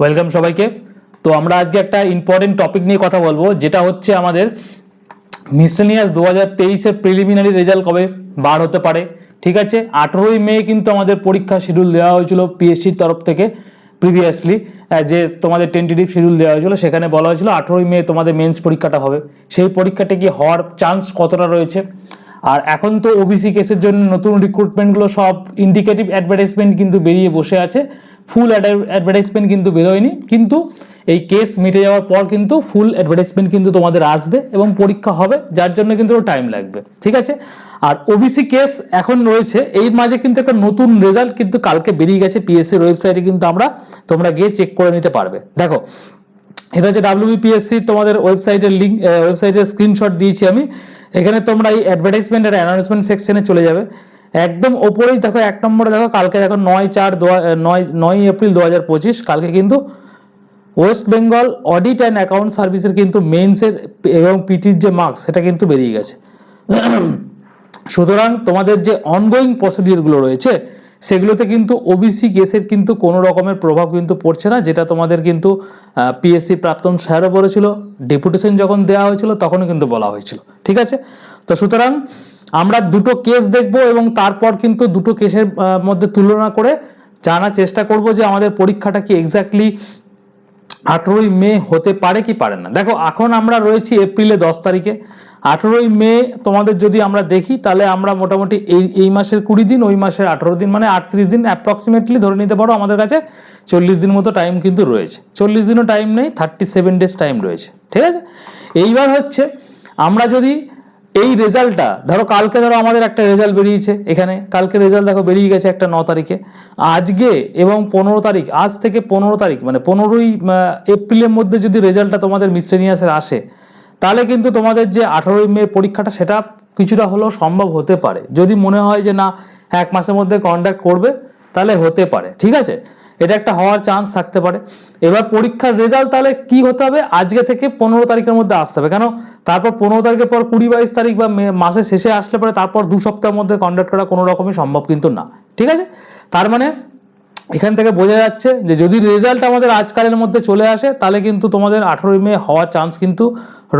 Welcome সবাইকে। তো আমরা আজকে একটা ইম্পর্টেন্ট টপিক নিয়ে কথা বলব, যেটা হচ্ছে আমাদের মিসেলিয়াস দু হাজার তেইশের প্রিলিমিনারি রেজাল্ট কবে বার হতে পারে, ঠিক আছে? আঠেরোই মে কিন্তু আমাদের পরীক্ষা শিডিউল দেওয়া হয়েছিল পিএসসির তরফ থেকে প্রিভিয়াসলি যে তোমাদের টেন্টেটিভ শিডিউল দেওয়া হয়েছিল, সেখানে বলা হয়েছিল আঠেরোই মে তোমাদের মেন্স পরীক্ষাটা হবে। সেই পরীক্ষাটা কি হওয়ার চান্স কতটা রয়েছে? আর এখন তো ওবিসি কেসের জন্য নতুন রিক্রুটমেন্টগুলো সব ইন্ডিকেটিভ অ্যাডভার্টাইজমেন্ট কিন্তু বেরিয়ে বসে আছে। ফুল অ্যাডভার্টাইজমেন্ট কিন্তু বেরোয়নি। কিন্তু এই কেস মিটে যাওয়ার পর কিন্তু ফুল অ্যাডভার্টাইজমেন্ট কিন্তু তোমাদের আসবে এবং পরীক্ষা হবে, যার জন্য কিন্তু টাইম লাগবে। ঠিক আছে? আর ওবিসি কেস এখন রয়েছে। এই মাঝে কিন্তু একটা নতুন রেজাল্ট কিন্তু কালকে বেরিয়ে গেছে। পিএসসির ওয়েবসাইটে কিন্তু আমরা, তোমরা গিয়ে চেক করে নিতে পারবে। দেখো, এটা হচ্ছে ডাব্লিউবিপিএসসি তোমাদের ওয়েবসাইটের লিঙ্ক ওয়েবসাইটের স্ক্রিনশট দিয়েছি আমি। এখানে তোমরা এই অ্যাডভার্টাইজমেন্ট আর অ্যানাউন্সমেন্ট সেকশনে চলে যাবে। একদম ওপরেই দেখো, এক নম্বরে দেখো, কালকে দেখো নয় চার দু নয় নয় এপ্রিল দু হাজার পঁচিশ, কালকে কিন্তু West Bengal audit and account সার্ভিসের কিন্তু মেন্সের এবং পিটির যে মার্কস সেটা কিন্তু বেরিয়ে গেছে। সুতরাং তোমাদের যে অনগোয়িং প্রসিডিওরগুলো রয়েছে, সেগুলোতে কিন্তু ওবিসি কেসের কিন্তু কোনো রকমের প্রভাব কিন্তু পড়ছে না, যেটা তোমাদের কিন্তু পিএসসি প্রাক্তন স্যারও বলেছিল ডেপুটেশন যখন দেওয়া হয়েছিল, তখনও কিন্তু বলা হয়েছিল। ঠিক আছে? তো সুতরাং আমরা দুটো কেস দেখব এবং তারপর কিন্তু দুটো কেসের মধ্যে তুলনা করে জানার চেষ্টা করব যে আমাদের পরীক্ষাটা কি এক্স্যাক্টলি আঠেরোই মে হতে পারে কি পারে না। দেখো, এখন আমরা রয়েছি এপ্রিলে দশ তারিখে। আঠেরোই মে তোমাদের যদি আমরা দেখি, তাহলে আমরা মোটামুটি এই এই মাসের কুড়ি দিন, ওই মাসের আঠেরো দিন মানে আটত্রিশ দিন অ্যাপ্রক্সিমেটলি ধরে নিতে পারো আমাদের কাছে চল্লিশ দিন মতো টাইম কিন্তু রয়েছে। চল্লিশ দিনও টাইম নেই থার্টি সেভেন ডেজ টাইম রয়েছে। ঠিক আছে? এইবার হচ্ছে আমরা যদি এই রেজাল্টটা, ধরো কালকে ধরো আমাদের একটা রেজাল্ট বেরিয়েছে এখানে, কালকে রেজাল্ট দেখো বেরিয়ে গেছে একটা ন তারিখে। আজকে এবং পনেরো তারিখ, আজ থেকে পনেরো তারিখ মানে পনেরোই এপ্রিলের মধ্যে যদি রেজাল্টটা তোমাদের মিসলেনিয়াসের আসে, তাহলে কিন্তু তোমাদের যে আঠারোই মে পরীক্ষাটা সেটা কিছুটা হলেও সম্ভব হতে পারে। যদি মনে হয় যে না, এক মাসের মধ্যে কন্ডাক্ট করবে, তাহলে হতে পারে, ঠিক আছে? এটা একটা হওয়ার চান্স থাকতে পারে। এবার পরীক্ষার রেজাল্ট তাহলে কি হতে হবে? আজকে থেকে পনেরো তারিখের মধ্যে আসতে হবে। কেন? তারপর পনেরো তারিখের পর কুড়ি বাইশ তারিখ বা মাসের শেষে আসলে পরে তারপর দু সপ্তাহের মধ্যে কন্ডাক্ট করা কোনো রকমই সম্ভব কিন্তু না। ঠিক আছে? তার মানে এখান থেকে বোঝা যাচ্ছে যে যদি রেজাল্ট আমাদের আজকালের মধ্যে চলে আসে, তাহলে কিন্তু তোমাদের আঠারোই মে হওয়ার চান্স কিন্তু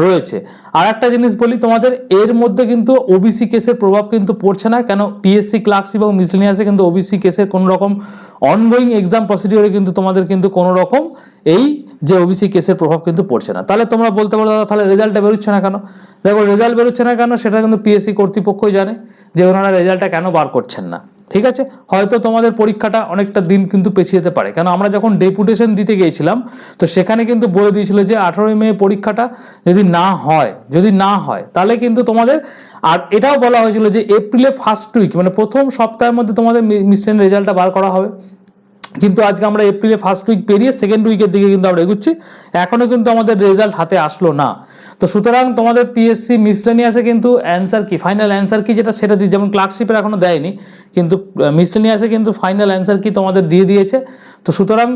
রয়েছে। আর একটা জিনিস বলি, তোমাদের এর মধ্যে কিন্তু ওবিসি কেসের প্রভাব কিন্তু পড়ছে না, কেন পিএসসি ক্লার্কস এবং মিসলিনিয়াসে কিন্তু ওবিসি কেসের কোনো রকম অনগোয়িং এক্সাম প্রসিডিওরে কিন্তু তোমাদের কিন্তু কোনো রকম এই যে ওবিসি কেসের প্রভাব কিন্তু পড়ছে না। তাহলে তোমরা বলতে পারো, দাদা, তাহলে রেজাল্টটা বেরোচ্ছে না কেন? দেখো রেজাল্ট বেরোচ্ছে না কেন, সেটা কিন্তু পিএসসি কর্তৃপক্ষই জানে যে ওনারা রেজাল্টটা কেন বার করছেন না। ঠিক আছে? হয়তো তোমাদের পরীক্ষাটা অনেকটা দিন কিন্তু পেছিয়ে যেতে পারে। কেন আমরা যখন ডেপুটেশন দিতে গিয়েছিলাম, তো সেখানে কিন্তু বলে দিয়েছিল যে আঠারোই মে পরীক্ষাটা যদি না হয়, যদি না হয়, তাহলে কিন্তু তোমাদের, আর এটাও বলা হয়েছিল যে এপ্রিলে ফার্স্ট উইক মানে প্রথম সপ্তাহের মধ্যে তোমাদের মিশ্রেন রেজাল্টটা বার করা হবে। কিন্তু আজকে আমরা এপ্রিলে ফার্স্ট উইক পেরিয়ে সেকেন্ড উইকের দিকে কিন্তু আমরা এগুচ্ছি। এখনও কিন্তু আমাদের রেজাল্ট হাতে আসলো না। তো সুতরাং তোমাদের পিএসসি মিসলেনিয়াসে কিন্তু অ্যান্সার কি? ফাইনাল অ্যান্সার কি যেটা সেটা দিয়ে যেমন ক্লার্কশিপের এখনও দেয়নি, কিন্তু মিসলেনিয়াসে কিন্তু ফাইনাল অ্যান্সার কি তোমাদের দিয়ে দিয়েছে। তো সুতরাং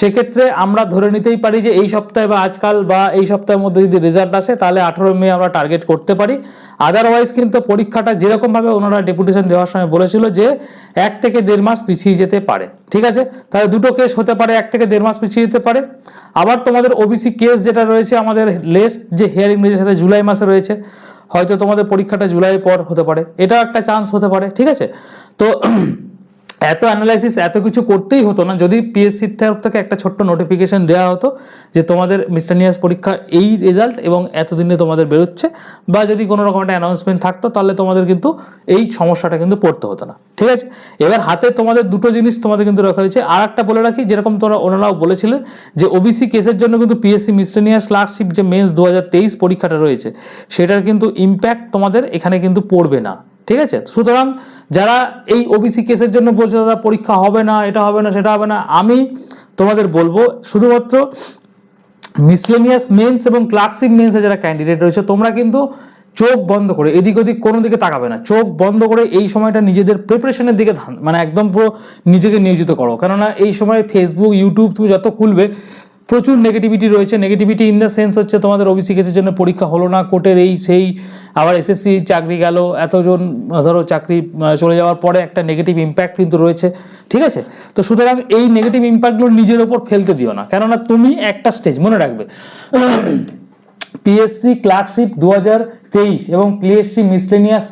সেক্ষেত্রে আমরা ধরে নিতেই পারি যে এই সপ্তাহে বা আজকাল বা এই সপ্তাহের মধ্যে যদি রেজাল্ট আসে, তাহলে আঠেরো মে আমরা টার্গেট করতে পারি। আদারওয়াইজ কিন্তু পরীক্ষাটা যেরকমভাবে ওনারা ডেপুটেশন দেওয়ার সময় বলেছিল যে এক থেকে দেড় মাস পিছিয়ে যেতে পারে। ঠিক আছে? তাহলে দুটো কেস হতে পারে, এক থেকে দেড় মাস পিছিয়ে যেতে পারে। আবার তোমাদের ওবিসি কেস যেটা রয়েছে, আমাদের লেস্ট যে হিয়ারিং রয়েছে সেটা জুলাই মাসে রয়েছে। হয়তো তোমাদের পরীক্ষাটা জুলাই পর হতে পারে। এটাও একটা চান্স হতে পারে। ঠিক আছে? তো এত অ্যানালাইসিস এত কিছু করতেই হতো না। যদি পিএসসির তরফ থেকে একটা ছোট্ট নোটিফিকেশন দেওয়া হতো যে তোমাদের মিস্টানিয়াস পরীক্ষা এই রেজাল্ট এবং এতদিনে তোমাদের বেরোচ্ছে বা যদি কোনো রকম একটা অ্যানাউন্সমেন্ট থাকতো তাহলে তোমাদের কিন্তু এই সমস্যাটা কিন্তু পড়তে হতো না। ঠিক আছে? এবার হাতে তোমাদের দুটো জিনিস তোমাদের কিন্তু রাখা হয়েছে। আর একটা বলে রাখি, যেরকম তোমরা ওনারাও বলেছিলেন যে ওবিসি কেসের জন্য কিন্তু পিএসসি মিস্টেনিয়াস ক্লার্কশিপ যে মেন্স দু হাজার তেইশ পরীক্ষাটা রয়েছে, সেটার কিন্তু ইম্প্যাক্ট তোমাদের এখানে কিন্তু পড়বে না। ঠিক আছে? সুতরাং যারা এই ওবিসি কেসের জন্য বলছে, দাদা, পরীক্ষা হবে না, এটা হবে না, সেটা হবে না, আমি তোমাদের বলব, শুধুমাত্র মিসলেনিয়াস মেন্স এবং ক্লার্কশিপ মেন্সে যারা ক্যান্ডিডেট রয়েছে, তোমরা কিন্তু চোখ বন্ধ করে, এদিক ওদিক কোনো দিকে তাকাবে না, চোখ বন্ধ করে এই সময়টা নিজেদের প্রিপারেশনের দিকে ধান মানে একদম পুরো নিজেকে নিয়োজিত করো। কেননা এই সময় ফেসবুক ইউটিউব তুমি যত খুলবে প্রচুর নেগেটিভিটি রয়েছে। নেগেটিভিটি ইন দ্য সেন্স হচ্ছে তোমাদের ওবিসি কেসের জন্য পরীক্ষা হলো না, কোর্টের এই সেই আবার এসএসসি চাকরি গেল, এতজন, ধরো চাকরি চলে যাওয়ার পরে একটা নেগেটিভ ইম্প্যাক্ট কিন্তু রয়েছে, ঠিক আছে? তো সুতরাং এই নেগেটিভ ইম্প্যাক্টগুলো নিজের ওপর ফেলতে দিও না, কেননা তুমি একটা স্টেজ মনে রাখবে। পিএসসি ক্লার্কশিপ দু তেইশ এবং পিএসসি মিসলেনিয়াস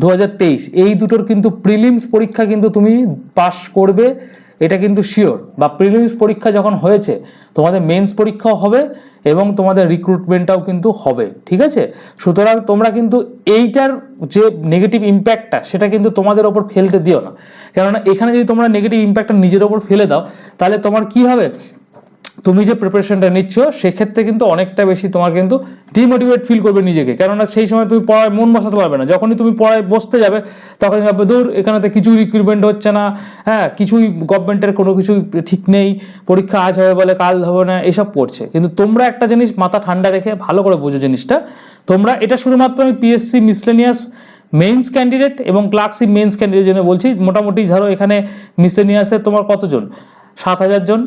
দু হাজার তেইশ, এই দুটোর কিন্তু প্রিলিমস পরীক্ষা কিন্তু তুমি পাস করবে। এটা কিন্তু শিওর বা প্রিলিমস পরীক্ষা যখন হয়েছে, তোমাদের মেন্স পরীক্ষাও হবে এবং তোমাদের রিক্রুটমেন্টটাও কিন্তু হবে, ঠিক আছে? সুতরাং তোমরা কিন্তু এইটার যে নেগেটিভ ইম্প্যাক্টটা সেটা কিন্তু তোমাদের ওপর ফেলতে দিও না। কেননা এখানে যদি তোমরা নেগেটিভ ইম্প্যাক্টটা নিজের ওপর ফেলে দাও, তাহলে তোমার কি হবে? তুমি যে প্রিপারেশনটা নিচ্ছ, সেক্ষেত্রে কিন্তু অনেকটা বেশি তোমার কিন্তু ডিমোটিভেট ফিল করবে নিজেকে। কেননা সেই সময় তুমি পড়ায় মন বসাতে পারবে না। যখনই তুমি পড়ায় বসতে যাবে, তখন ভাববে, দূর এখানে তো কিছুই রিক্রুটমেন্ট হচ্ছে না। হ্যাঁ কিছুই গভর্নমেন্টের কোনো কিছুই ঠিক নেই। পরীক্ষা আজ হবে বলে, কাল হবে না। এসব পড়ছে কিন্তু তোমরা একটা জিনিস মাথা ঠান্ডা রেখে ভালো করে বোঝো জিনিসটা। তোমরা, এটা শুধুমাত্র আমি পিএসসি মিসলেনিয়াস মেইনস ক্যান্ডিডেট এবং ক্লার্কশিপ মেইনস ক্যান্ডিডেট জন্য বলছি। মোটামুটি ধরো এখানে মিসলেনিয়াসে তোমার কতজন? সাত হাজার জন।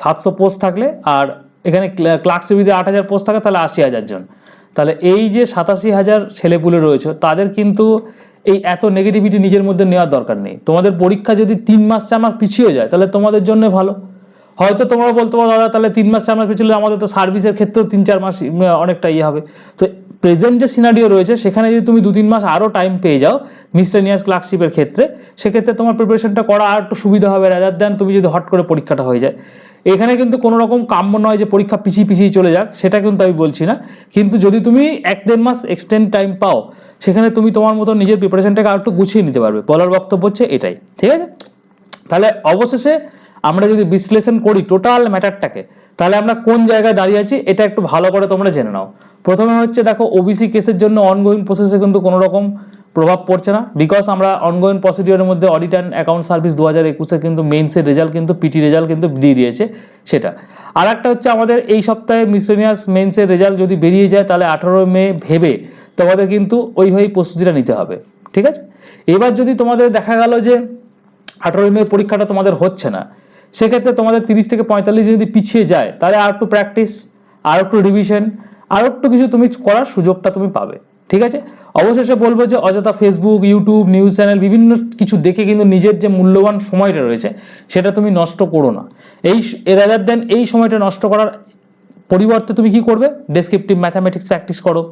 সাতশো পোস্ট থাকলে আর এখানে ক্লার্কশিপ যদি আট হাজার পোস্ট থাকে, তাহলে আশি হাজার জন। তাহলে এই যে সাতাশি হাজার ছেলেপুলে রয়েছে, তাদের কিন্তু এই এত নেগেটিভিটি নিজের মধ্যে নেওয়ার দরকার নেই। তোমাদের পরীক্ষা যদি তিন মাস চার মাস পিছিয়ে যায়, তাহলে তোমাদের জন্য ভালো। হয়তো তোমরা বলতে পারো, দাদা, তাহলে তিন মাস চার মাস পিছলে আমাদের তো সার্ভিসের ক্ষেত্রেও তিন চার মাস অনেকটা ইয়ে হবে। তো প্রেজেন্ট যে সিনারিও রয়েছে, সেখানে যদি তুমি দু তিন মাস আরও টাইম পেয়ে যাও মিসলেনিয়াস ক্লার্কশিপের ক্ষেত্রে, সেক্ষেত্রে তোমার প্রিপারেশনটা করা আর একটু সুবিধা হবে রাজার দেন তুমি যদি হট করে পরীক্ষাটা হয়ে যায়। এখানে কিন্তু কোনো রকম কাম্য নয় যে পরীক্ষা পিছিয়ে পিছিয়ে চলে যাক, সেটা কিন্তু আমি বলছি না। কিন্তু যদি তুমি এক দেড় মাস এক্সটেন্ড টাইম পাও, সেখানে তুমি তোমার মতো নিজের প্রিপারেশনটাকে আর একটু গুছিয়ে নিতে পারবে। বলার বক্তব্য হচ্ছে এটাই, ঠিক আছে? তাহলে অবশেষে আমরা যদি বিশ্লেষণ করি টোটাল ম্যাটারটাকে তাহলে আমরা কোন জায়গায় দাঁড়িয়ে আছি এটা একটু ভালো করে তোমরা জেনে নাও। প্রথমে হচ্ছে দেখো ওবিসি কেসের জন্য অনগোয়িং প্রসেসে কিন্তু কোনো রকম প্রভাব পড়ছে না। বিকজ আমরা অনগোয়িং প্রসিডিওরের মধ্যে অডিট অ্যান্ড অ্যাকাউন্ট সার্ভিস দু হাজার একুশে কিন্তু মেন্সের রেজাল্ট কিন্তু পিটি রেজাল্ট কিন্তু দিয়ে দিয়েছে সেটা। আর একটা হচ্ছে আমাদের এই সপ্তাহে মিসলেনিয়াস মেন্সের রেজাল্ট যদি বেরিয়ে যায় তাহলে আঠারো মে ভেবে তোমাদের কিন্তু ওইভাবেই প্রস্তুতিটা নিতে হবে। ঠিক আছে? এবার যদি তোমাদের দেখা গেল যে আঠারোই মে পরীক্ষাটা তোমাদের হচ্ছে না, সেক্ষেত্রে তোমাদের তিরিশ থেকে পঁয়তাল্লিশ যদি পিছিয়ে যায়, তাহলে আর একটু প্র্যাকটিস আর একটু রিভিশন আর একটু কিছু তুমি করার সুযোগটা তুমি পাবে। ঠিক আছে? অবশেষে বলব যে অযথা ফেসবুক ইউটিউব নিউজ চ্যানেল বিভিন্ন কিছু দেখে কিন্তু নিজের যে মূল্যবান সময়টা রয়েছে, সেটা তুমি নষ্ট করো না। এই রাদার দেন এই সময়টা নষ্ট করার পরিবর্তে তুমি কি করবে? ডেসক্রিপটিভ ম্যাথামেটিক্স প্র্যাকটিস করো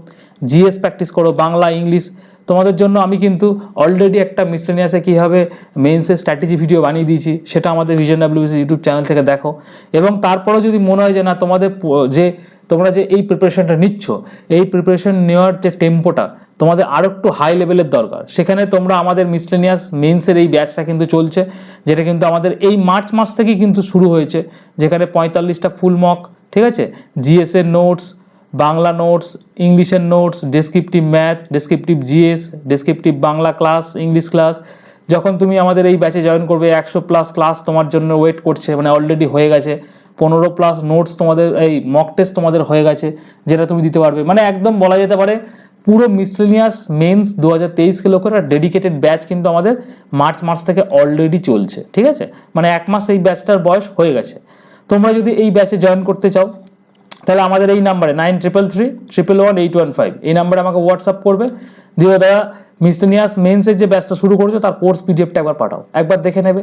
জিএস প্র্যাকটিস করো, বাংলা ইংলিশ তোমাদের জন্য আমি কিন্তু অলরেডি একটা মিসলেনিয়াসে কীভাবে মেন্সের স্ট্র্যাটেজি ভিডিও বানিয়ে দিয়েছি, সেটা আমাদের ভিজন ডাব্লিউসি ইউটিউব চ্যানেল থেকে দেখো। এবং তারপরেও যদি মনে হয় যে না, তোমাদের যে তোমরা যে এই প্রিপারেশনটা নিচ্ছ, এই প্রিপারেশন নেওয়ার যে টেম্পোটা তোমাদের আরও একটু হাই লেভেলের দরকার। সেখানে তোমরা আমাদের মিসলেনিয়াস মেন্সের এই ব্যাচটা কিন্তু চলছে, যেটা কিন্তু আমাদের এই মার্চ মাস থেকেই কিন্তু শুরু হয়েছে, যেখানে পঁয়তাল্লিশটা ফুল মক ঠিক আছে? জিএসের নোটস বাংলা নোটস, ইংলিশের notes descriptive math descriptive GS descriptive Bangla class English class যখন তুমি আমাদের এই ব্যাচে জয়েন করবে, একশো প্লাস ক্লাস তোমার জন্য ওয়েট করছে মানে অলরেডি হয়ে গেছে। পনেরো প্লাস নোটস তোমাদের, এই মক টেস্ট তোমাদের হয়ে গেছে, যেটা তুমি দিতে পারবে। মানে একদম বলা যেতে পারে, পুরো মিসলেনিয়াস মেন্স দু হাজার তেইশকে লক্ষ্য করে ডেডিকেটেড ব্যাচ কিন্তু আমাদের মার্চ মাস থেকে অলরেডি চলছে, ঠিক আছে? মানে এক মাস এই ব্যাচটার বয়স হয়ে গেছে। তোমরা যদি এই ব্যাচে জয়েন করতে চাও তাহলে আমাদের এই নাম্বারে nine triple three triple one eight one five এই নাম্বারে আমাকে হোয়াটসঅ্যাপ করবে। দিয়ে দাদা মিসলেনিয়াস মেন্সের যে ব্যাচটা শুরু করেছ, তার কোর্স পিডিএফটা একবার পাঠাও। একবার দেখে নেবে।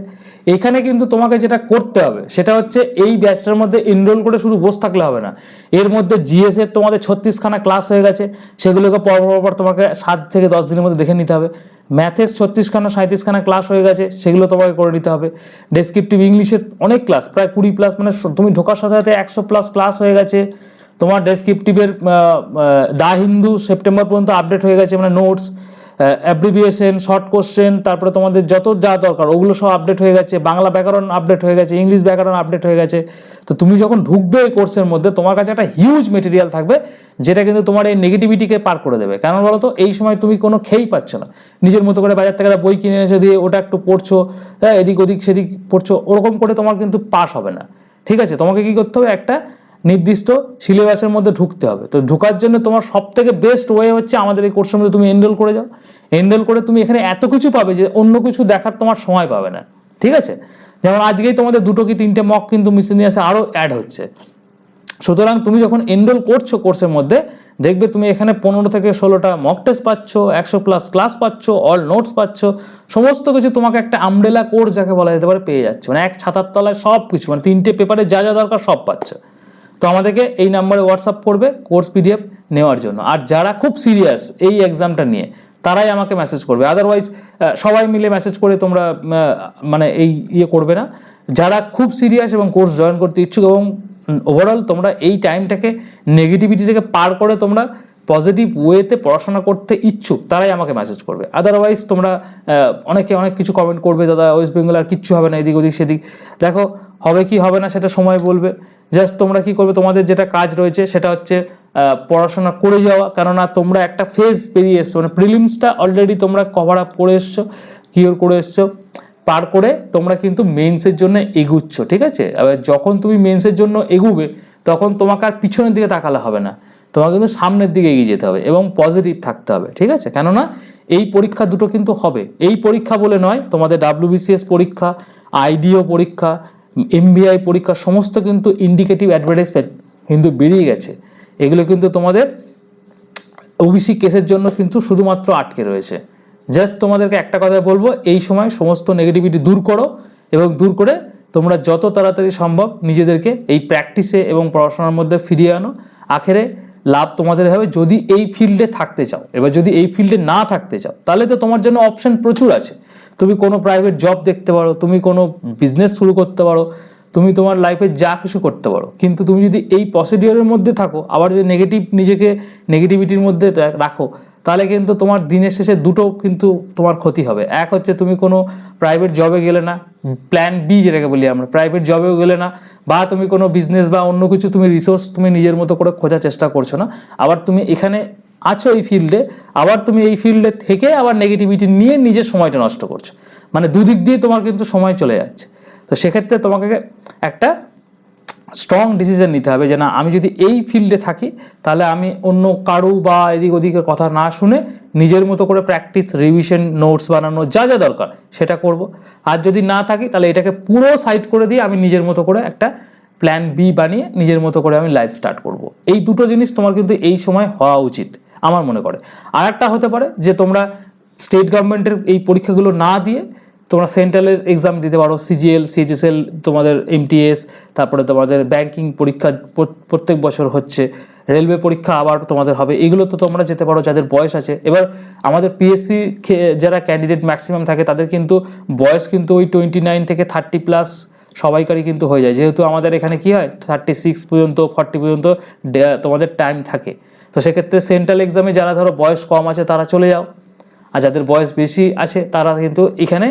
এখানে কিন্তু তোমাকে যেটা করতে হবে, সেটা হচ্ছে এই ব্যাচটার মধ্যে এনরোল করে শুধু বসে থাকলে হবে না। এর মধ্যে জিএস এর তোমাদের ছত্রিশখানা ক্লাস হয়ে গেছে। সেগুলোকে পর পর তোমাকে সাত থেকে দশ দিনের মধ্যে দেখে নিতে হবে। ম্যাথের ছত্রিশখানা সাঁত্রিশখানা ক্লাস হয়ে গেছে, সেগুলো তোমাকে করে নিতে হবে। ডেসক্রিপটিভ ইংলিশের অনেক ক্লাস প্রায় কুড়ি প্লাস মানে তুমি ঢোকার সাথে সাথে একশো প্লাস ক্লাস হয়ে গেছে। তোমার ডেসক্রিপটিভের দা হিন্দু সেপ্টেম্বর পর্যন্ত আপডেট হয়ে গেছে মানে নোটস অ্যাব্রিভিয়েশন শর্ট কোশ্চেন তারপরে তোমাদের যত যা দরকার, ওগুলো সব আপডেট হয়ে গেছে, বাংলা ব্যাকরণ আপডেট হয়ে গেছে, ইংলিশ ব্যাকরণ আপডেট হয়ে গেছে। তো তুমি যখন ঢুকবে এই কোর্সের মধ্যে, তোমার কাছে একটা হিউজ মেটেরিয়াল থাকবে, যেটা কিন্তু তোমার এই নেগেটিভিটিকে পার করে দেবে। কারণ বলো তো এই সময় তুমি কোনো খেয়েই পাচ্ছ না। নিজের মতো করে বাজার থেকে বই কিনে এনেছো, দিয়ে ওটা একটু পড়ছো হ্যাঁ এদিক ওদিক সেদিক পড়ছো, ওরকম করে তোমার কিন্তু পাস হবে না। ঠিক আছে? তোমাকে কি করতে হবে? একটা নির্দিষ্ট সিলেবাসের মধ্যে ঢুকতে হবে। তো ঢোকার জন্য তোমার সব থেকে বেস্ট ওয়ে হচ্ছে আমাদের এই কোর্সের মধ্যে তুমি এনরোল করে যাও। এনরোল করে তুমি এখানে এত কিছু পাবে যে অন্য কিছু দেখার তোমার সময় পাবে না। ঠিক আছে? যেমন আজকেই তোমাদের দুটো কি তিনটে মক কিন্তু মিসেনিয়াসে আরও অ্যাড হচ্ছে। সুতরাং তুমি যখন এনরোল করছ কোর্সের মধ্যে, দেখবে তুমি এখানে পনেরো থেকে ষোলোটা মক টেস্ট পাচ্ছ, একশো প্লাস ক্লাস পাচ্ছ অল নোটস পাচ্ছ, সমস্ত কিছু তোমাকে একটা আমব্রেলা কোর্স যাকে বলা যেতে পারে পেয়ে যাচ্ছে। মানে এক ছাতার তলায় সব কিছু মানে তিনটে পেপারে যা যা দরকার সব পাচ্ছ। তো আমাদেরকে এই নাম্বারে হোয়াটসঅ্যাপ করবে কোর্স পিডিএফ নেওয়ার জন্য। আর যারা খুব সিরিয়াস এই এক্সামটা নিয়ে, তারাই আমাকে মেসেজ করবে। আদারওয়াইজ সবাই মিলে মেসেজ করে তোমরা মানে এই ইয়ে করবে না। যারা খুব সিরিয়াস এবং কোর্স জয়েন করতে ইচ্ছুক এবং ওভারঅল তোমরা এই টাইমটাকে নেগেটিভিটি থেকে পার করে তোমরা পজিটিভ ওয়েতে পড়াশোনা করতে ইচ্ছুক, তারাই আমাকে মেসেজ করবে। আদারওয়াইজ তোমরা অনেকে অনেক কিছু কমেন্ট করবে, দাদা ওয়েস্ট বেঙ্গল আর কিচ্ছু হবে না, এদিক ওদিক সেদিক। দেখো, হবে কি হবে না সেটা সময় বলবে। জাস্ট তোমরা কি করবে, তোমাদের যেটা কাজ রয়েছে সেটা হচ্ছে পড়াশোনা করে যাওয়া। কেননা তোমরা একটা ফেজ পেরিয়ে এসছো মানে প্রিলিমসটা অলরেডি তোমরা কভার আপ করে এসছো কিওর করে এসছো। পার করে তোমরা কিন্তু মেন্সের জন্য এগুচ্ছ, ঠিক আছে? এবার যখন তুমি মেন্সের জন্য এগুবে, তখন তোমাকে আর পিছনের দিকে তাকালে হবে না। তোমাকে কিন্তু সামনের দিকে এগিয়ে যেতে হবে এবং পজিটিভ থাকতে হবে, ঠিক আছে? কেননা এই পরীক্ষা দুটো কিন্তু হবে। এই পরীক্ষা বলে নয়, তোমাদের ডাব্লিউবিসিএস পরীক্ষা আইডিও পরীক্ষা এমবিআই পরীক্ষা, সমস্ত কিন্তু ইন্ডিকেটিভ অ্যাডভার্টাইজমেন্ট কিন্তু বেরিয়ে গেছে। এগুলো কিন্তু তোমাদের ওবিসি কেসের জন্য কিন্তু শুধুমাত্র আটকে রয়েছে। জাস্ট তোমাদেরকে একটা কথা বলব, এই সময় সমস্ত নেগেটিভিটি দূর করো এবং দূর করে তোমরা যত তাড়াতাড়ি সম্ভব নিজেদেরকে এই প্র্যাকটিসে এবং পড়াশোনার মধ্যে ফিরিয়ে আনো। আখেরে লাভ তোমাদের হবে যদি এই ফিল্ডে থাকতে চাও। এবার যদি এই ফিল্ডে না থাকতে চাও, তাহলে তো তোমার জন্য অপশন প্রচুর আছে। তুমি কোনো প্রাইভেট জব দেখতে পারো, তুমি কোনো বিজনেস শুরু করতে পারো তুমি তোমার লাইফে যা কিছু করতে পারো। কিন্তু তুমি যদি এই প্রসিডিওরের মধ্যে থাকো, আবার যদি নেগেটিভ নিজেকে নেগেটিভিটির মধ্যে রাখো, তাহলে কিন্তু তোমার দিনের শেষে দুটো কিন্তু তোমার ক্ষতি হবে। এক হচ্ছে তুমি কোনো প্রাইভেট জবে গেলে না প্ল্যান বি যেটাকে বলি আমরা প্রাইভেট জবেও গেলে না, বা তুমি কোনো বিজনেস বা অন্য কিছু তুমি রিসোর্স তুমি নিজের মতো করে খোঁজার চেষ্টা করছ না, আবার তুমি এখানে আছো এই ফিল্ডে আবার তুমি এই ফিল্ডে থেকে আবার নেগেটিভিটি নিয়ে নিজের সময়টা নষ্ট করছ। মানে দুদিক দিয়ে তোমার কিন্তু সময় চলে যাচ্ছে। তো সেক্ষেত্রে তোমাকে একটা স্ট্রং ডিসিশন নিতে হবে যে না, আমি যদি এই ফিল্ডে থাকি, তাহলে আমি অন্য কারু বা এদিক ওদিকের কথা না শুনে নিজের মতো করে প্র্যাকটিস রিভিশন নোটস বানানো যা যা দরকার সেটা করব। আর যদি না থাকি, তাহলে এটাকে পুরো সাইড করে দিয়ে আমি নিজের মতো করে একটা প্ল্যান বি বানিয়ে নিজের মতো করে আমি লাইফ স্টার্ট করব। এই দুটো জিনিস তোমার কিন্তু এই সময় হওয়া উচিত, আমার মনে করে। আর একটা হতে পারে যে তোমরা স্টেট গভর্নমেন্টের এই পরীক্ষাগুলো না দিয়ে তোমরা সেন্ট্রালের এক্সাম দিতে পারো সিজিএল সিএইচএসএল তোমাদের এমটিএস তারপরে তোমাদের ব্যাংকিং পরীক্ষা প্রত্যেক বছর হচ্ছে। রেলওয়ে পরীক্ষা আবার তোমাদের হবে। এগুলো তো তোমরা যেতে পারো, যাদের বয়স আছে। এবার আমাদের পিএসসি যারা ক্যান্ডিডেট ম্যাক্সিমাম থাকে, তাদের কিন্তু বয়স কিন্তু ওই টোয়েন্টি নাইন থেকে থার্টি প্লাস সবাইকারই কিন্তু হয়ে যায়। যেহেতু আমাদের এখানে কি হয়? থার্টি সিক্স পর্যন্ত ফর্টি পর্যন্ত তোমাদের টাইম থাকে। তো সেক্ষেত্রে সেন্ট্রাল এক্সামে যারা ধরো বয়স কম আছে, তারা চলে যাও। আর যাদের বয়স বেশি আছে, তারা কিন্তু এখানে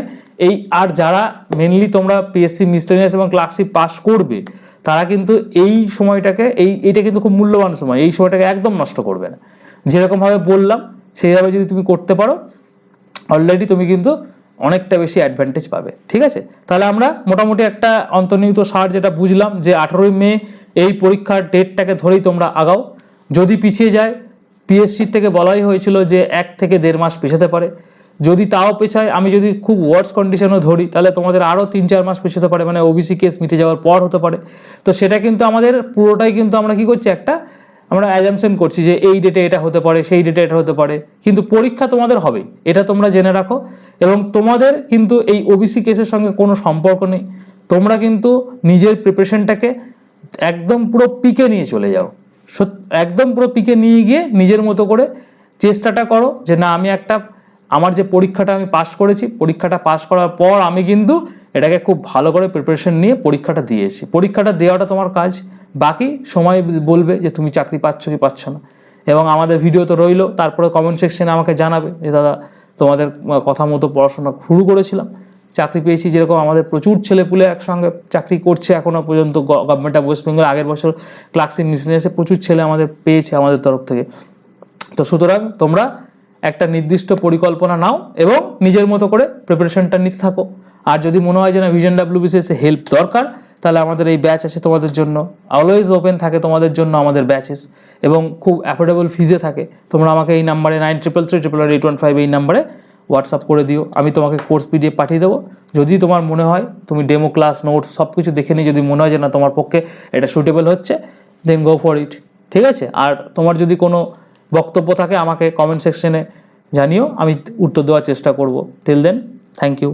এই আর যারা মেনলি তোমরা পিএসসি মিসলেনিয়াস এবং ক্লার্কশিপ পাস করবে, তারা কিন্তু এই সময়টাকে, এই, এটা কিন্তু খুব মূল্যবান সময়, এই সময়টাকে একদম নষ্ট করবে না। যেরকমভাবে বললাম, সেইভাবে যদি তুমি করতে পারো অলরেডি তুমি কিন্তু অনেকটা বেশি অ্যাডভান্টেজ পাবে, ঠিক আছে? তাহলে আমরা মোটামুটি একটা অন্তর্নিহিত সার যেটা বুঝলাম যে আঠেরোই মে এই পরীক্ষার ডেটটাকে ধরেই তোমরা আগাও। যদি পিছিয়ে যায় পিএসসির থেকে বলাই হয়েছিল যে এক থেকে দেড় মাস পেছাতে পারে। যদি তাও পেছায়, আমি যদি খুব ওয়ার্স কন্ডিশনও ধরি, তাহলে তোমাদের আরও তিন চার মাস পেছাতে পারে মানে ওবিসি কেস মিটে যাওয়ার পর হতে পারে। তো সেটা কিন্তু আমাদের পুরোটাই কিন্তু আমরা কি করছি, একটা আমরা অ্যাজামশন করছি যে এই ডেটে এটা হতে পারে, সেই ডেটে এটা হতে পারে। কিন্তু পরীক্ষা তোমাদের হবেই, এটা তোমরা জেনে রাখো। এবং তোমাদের কিন্তু এই ওবিসি কেসের সঙ্গে কোনো সম্পর্ক নেই। তোমরা কিন্তু নিজের প্রিপারেশনটাকে একদম পুরো পিকে নিয়ে চলে যাও। একদম পুরো পিকে নিয়ে গিয়ে নিজের মতো করে চেষ্টাটা করো যে না, আমি একটা, আমার যে পরীক্ষাটা আমি পাস করেছি, পরীক্ষাটা পাস করার পর আমি কিন্তু এটাকে খুব ভালো করে প্রিপারেশন নিয়ে পরীক্ষাটা দিয়েছি পরীক্ষাটা দেওয়াটা তোমার কাজ, বাকি সময় বলবে যে তুমি চাকরি পাচ্ছ কি পাচ্ছ না। এবং আমাদের ভিডিও তো রইল, তারপরে কমেন্ট সেকশনে আমাকে জানাবে যে, দাদা, তোমাদের কথা মতো পড়াশোনা শুরু করেছিলাম। চাকরি পেয়েছি, যেরকম আমাদের প্রচুর ছেলেপুলে একসঙ্গে চাকরি করছে এখনও পর্যন্ত গভর্নমেন্ট অফ ওয়েস্ট বেঙ্গল আগের বছর ক্লার্কশিপ মিশনেসে প্রচুর ছেলে আমাদের পেয়েছে আমাদের তরফ থেকে। তো সুতরাং তোমরা একটা নির্দিষ্ট পরিকল্পনা নাও এবং নিজের মতো করে প্রিপারেশনটা নিতে থাকো। আর যদি মনে হয় যে না ভিশন ডাব্লিউবিসিএস হেল্প দরকার, তাহলে আমাদের এই ব্যাচ আছে তোমাদের জন্য। অলওয়েজ ওপেন থাকে তোমাদের জন্য আমাদের ব্যাচেস এবং খুব অ্যাফোর্ডেবল ফিজে থাকে। তোমরা আমাকে এই নাম্বারে nine triple three triple eight one five এই নাম্বারে হোয়াটসঅ্যাপ করে দিও। আমি তোমাকে কোর্স পিডিএফ পাঠিয়ে দেবো। যদি তোমার মনে হয়, তুমি ডেমো ক্লাস নোটস সব কিছু দেখে নিয়ে যদি মনে হয় যে না, তোমার পক্ষে এটা সুটেবল হচ্ছে দেন গো ফর ইট ঠিক আছে? আর তোমার যদি কোনো বক্তব্য থাকে, আমাকে কমেন্ট সেকশনে জানিও। আমি উত্তর দেওয়ার চেষ্টা করব। Till then thank you